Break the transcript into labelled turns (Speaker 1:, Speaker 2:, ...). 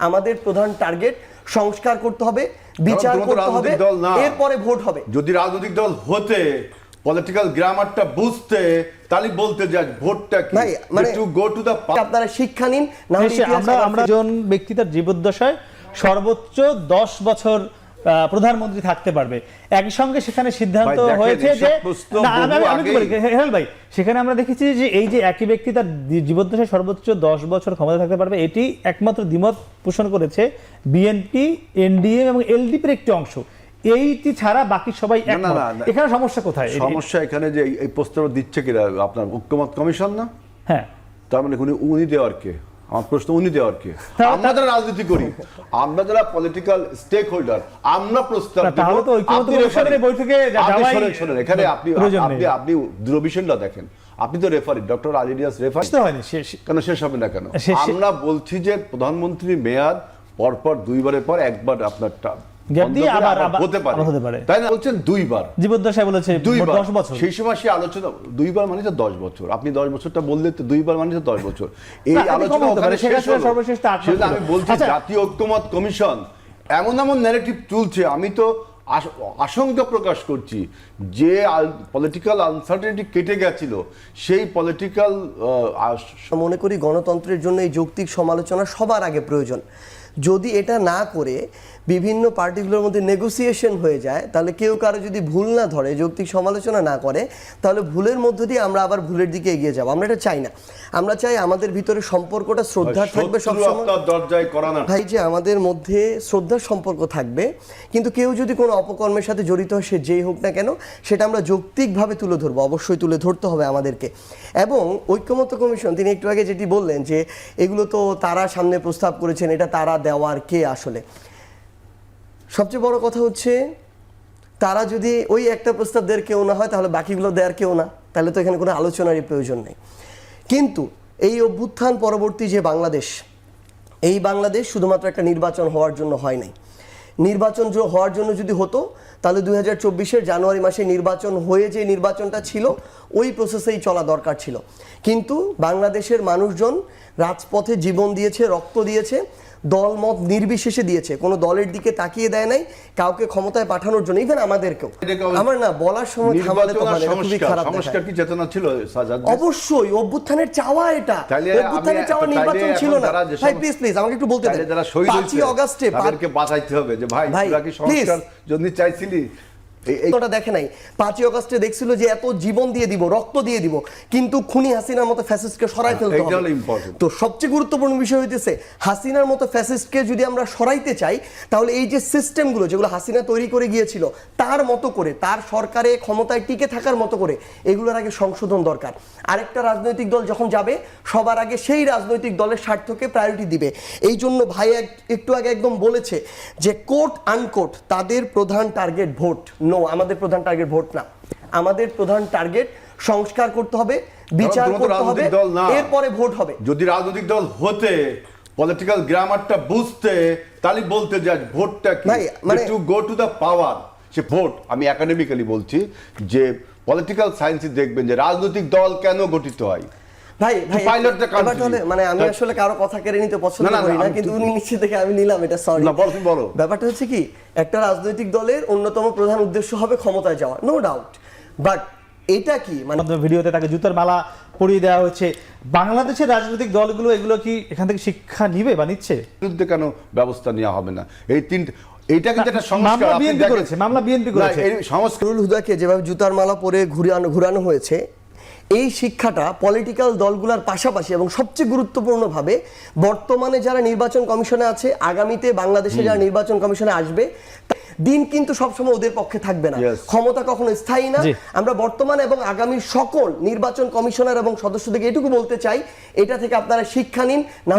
Speaker 1: আমাদের প্রধান টার্গেট সংস্কার করতে হবে বিচার করতে হবে
Speaker 2: রাজনৈতিক দল না।
Speaker 1: এরপরে ভোট হবে
Speaker 2: যদি রাজনৈতিক দল হতে পলিটিক্যাল গ্রামারটা বুঝতে তাহলে বলতে যে ভোটটা কি
Speaker 1: ভাই, মানে
Speaker 2: টু গো টু দা
Speaker 1: আপনারা শিক্ষা নিন না
Speaker 3: আমরা আমরা জন ব্যক্তি তার জীবদ্দশায় সর্বোচ্চ দশ বছর আহ, প্রধানমন্ত্রী থাকতে পারবে। একই সঙ্গে সেখানে সিদ্ধান্ত হয়েছে যে আমি- কি বলি, হে- ভাই সেখানে আমরা দেখেছি যে এই যে একই ব্যক্তি তার জীবদ্দশায় সর্বোচ্চ দশ বছর ক্ষমতা থাকতে পারবে এটি একমাত্র দ্বিমত পোষণ করেছে বিএনপি এনডিএম এবং এলডিপির একটি অংশ। এইটি ছাড়া বাকি সবাই। এখানে সমস্যা কোথায়?
Speaker 2: সমস্যা এখানে যে এই- প্রস্তাব দিচ্ছে কিনা? আপনার ঐক্যমত কমিশন না?
Speaker 3: হ্যাঁ।
Speaker 2: তার মানে উনি দেওয়ার কে? আমার প্রশ্ন উনি দেওয়ার কি? আমরা যারা রাজনীতি করি আমরা যারা পলিটিক্যাল স্টেক হোল্ডার আমরা প্রস্তাব
Speaker 3: তাহলে তো ঐক্যমত্য বৈঠকে
Speaker 2: শোনেন, এখানে আপনি আপনি আপনি দূরভিশনটা দেখেন। আপনি তো রেফারি ডক্টর আলিডিয়াস রেফারি কেন শেষ হবে না কেন? আমরা বলছি যে প্রধানমন্ত্রী মেয়াদ পরপর দুইবারের পর একবার আপনার
Speaker 3: গ্যাপ দিয়ে আবার-
Speaker 2: আবার
Speaker 3: আবার-
Speaker 2: হতে পারে।
Speaker 3: হতে পারে।
Speaker 2: তাই না? বলছেন দুইবার।
Speaker 3: জীবদ্দশায় বলেছে
Speaker 2: দুইবার
Speaker 3: দশ বছর।
Speaker 2: সেই সময় সে আলোচনা দুইবার মানে তো দশ বছর। আপনি দশ বছরটা বললে তো দুইবার মানে তো বছর। এই আলোচনা ওখানে শেষ হলো।
Speaker 3: সর্বশেষ।
Speaker 2: আমি বলছি
Speaker 3: আচ্ছা।
Speaker 2: জাতীয় ঐক্যমত কমিশন এমন এমন ন্যারেটিভ তুলছে। আমি তো আশঙ্কা প্রকাশ করছি যে পলিটিক্যাল আনসার্টেনিটি কেটে গেছিল। সেই পলিটিক্যাল
Speaker 1: মনে করি গণতন্ত্রের জন্য এই যৌক্তিক সমালোচনা সবার আগে প্রয়োজন। যদি এটা না করে বিভিন্ন পার্টিগুলোর মধ্যে নেগোসিয়েশন হয়ে যায় তাহলে কেউ কারও যদি ভুল না ধরে যৌক্তিক সমালোচনা না করে তাহলে ভুলের মধ্য দিয়ে আমরা আবার ভুলের দিকে এগিয়ে যাব। আমরা এটা চাই না। আমরা চাই আমাদের ভিতরে সম্পর্কটা শ্রদ্ধার থাকবে সবসময়। ভাই যে আমাদের মধ্যে শ্রদ্ধার সম্পর্ক থাকবে কিন্তু কেউ যদি কোনো অপকর্মের সাথে জড়িত হয় সে যেই হোক না কেন সেটা আমরা যৌক্তিকভাবে তুলে ধরবো অবশ্যই তুলে ধরতে হবে আমাদেরকে। এবং ঐক্যমত্য কমিশন তিনি একটু আগে যেটি বললেন যে এগুলো তো তারা সামনে প্রস্তাব করেছেন এটা তারা দেওয়ার কে আসলে? সবচেয়ে বড় কথা হচ্ছে, তারা যদি ওই একটা প্রস্তাব দেওয়ার কেউ না হয়, তাহলে বাকিগুলো দেওয়ার কেউ না। তাহলে তো এখানে কোনো আলোচনারই প্রয়োজন নেই। কিন্তু এই অভ্যুত্থান পরবর্তী যে বাংলাদেশ, এই বাংলাদেশ শুধুমাত্র একটা নির্বাচন হওয়ার জন্য হয় নাই। নির্বাচন হওয়ার জন্য যদি হতো, তাহলে দুই হাজার চব্বিশের জানুয়ারি মাসে নির্বাচন হয়ে যে নির্বাচনটা ছিল, ওই প্রসেসেই চলা দরকার ছিল। কিন্তু বাংলাদেশের মানুষজন রাজপথে জীবন দিয়েছে, রক্ত দিয়েছে দল মত নির্বিশেষে দিয়েছে। কোনো দলের দিকে তাকিয়ে দেয় নাই কাউকে ক্ষমতায় পাঠানোর জন্য ইভেন আমাদেরকেও। আমার না বলার সময় থামালে তো
Speaker 2: নির্বাচন আর
Speaker 1: না, এটা খুবই খারাপ
Speaker 2: সংস্কার কি চেতনা ছিল সাজাদ
Speaker 1: অবশ্যই অভ্যুত্থানের চাওয়া এটা। অভ্যুত্থানের চাওয়া নির্বাচন ছিল না। ভাই প্লিজ প্লিজ আমাকে একটু বলতে দেন।
Speaker 2: যারা শহীদ হয়েছে,
Speaker 1: অগাস্টে
Speaker 2: তাদেরকে বাঁচাইতে হবে যে ভাই তোরা কি সংস্কার জন্য চাইছিলি এই- এই
Speaker 1: ওটা দেখে নাই। পাঁচই অগাস্টে দেখছিল যে এত জীবন দিয়ে দিব রক্ত দিয়ে দিব কিন্তু খুনি হাসিনার মতো ফ্যাসিস্টকে সরাই ফেলতে হবে। তো সবচেয়ে গুরুত্বপূর্ণ বিষয় হইতেছে হাসিনার মতো ফ্যাসিস্টকে যদি আমরা সরাইতে চাই তাহলে এই যে সিস্টেমগুলো যেগুলো হাসিনা তৈরি করে গিয়েছিল তার মতো করে তার সরকারে ক্ষমতায় টিকে থাকার মতো করে এগুলোর আগে সংশোধন দরকার। আরেকটা রাজনৈতিক দল যখন যাবে সবার আগে সেই রাজনৈতিক দলের স্বার্থকে প্রায়োরিটি দিবে। এই জন্য ভাই একটু আগে একদম বলেছে যে কোট আনকোট তাদের প্রধান টার্গেট ভোট নো আমাদের প্রধান টার্গেট ভোট না। আমাদের প্রধান টার্গেট সংস্কার করতে হবে বিচার করতে হবে। এরপরে ভোট হবে।
Speaker 2: যদি রাজনৈতিক দল হতে পলিটিক্যাল গ্রামারটা বুঝতে তাহলে বলতে যে ভোটটা কি?
Speaker 1: মানে-
Speaker 2: to go to the power সে ভোট আমি একাডেমিক্যালি বলছি যে পলিটিক্যাল সায়েন্সে দেখবেন যে রাজনৈতিক দল কেন গঠিত হয়?
Speaker 1: ভাই ভাই. এবার মানে আমি আসলে কারও কথা কেড়ে নিতে পছন্দ করি না কিন্তু উনি নিশ্চিত দেখে আমি নিলাম এটা সরি
Speaker 2: না, বলো, বলো।
Speaker 1: ব্যাপারটা হচ্ছে কি একটা রাজনৈতিক দলের অন্যতম প্রধান উদ্দেশ্য হবে ক্ষমতায় যাওয়া নো ডাউট বাট এটা কি মানে
Speaker 3: ভিডিওতে তাকে জুতার মালা পরিয়ে দেওয়া হচ্ছে বাংলাদেশের রাজনৈতিক দলগুলো এগুলো কি এখান থেকে শিক্ষা নিবে বা নিচ্ছে
Speaker 2: বিরুদ্ধে কেন ব্যবস্থা নেওয়া হবে না এই তিনটে এইটা কিন্তু একটা সংস্কার
Speaker 3: মামলা বিএনপি করেছে, মামলা বিএনপি করেছে।
Speaker 2: এই সংস্কার
Speaker 1: নুরুল হুদাকে যেভাবে জুতার মালা পরে ঘুরানো ঘুরানো হয়েছে এই শিক্ষাটা পলিটিক্যাল দলগুলোর পাশাপাশি এবং সবচেয়ে গুরুত্বপূর্ণভাবে বর্তমানে যারা নির্বাচন কমিশনে আছে আগামীতে বাংলাদেশে যারা নির্বাচন কমিশনে আসবে দিন কিন্তু সবসময় ওদের পক্ষে থাকবে না। ক্ষমতা কখনো স্থায়ী না। আমরা বর্তমান এবং আগামী সকল নির্বাচন কমিশনার এবং সদস্যদেরকে এটুকু বলতে চাই এটা থেকে আপনারা শিক্ষা নিন না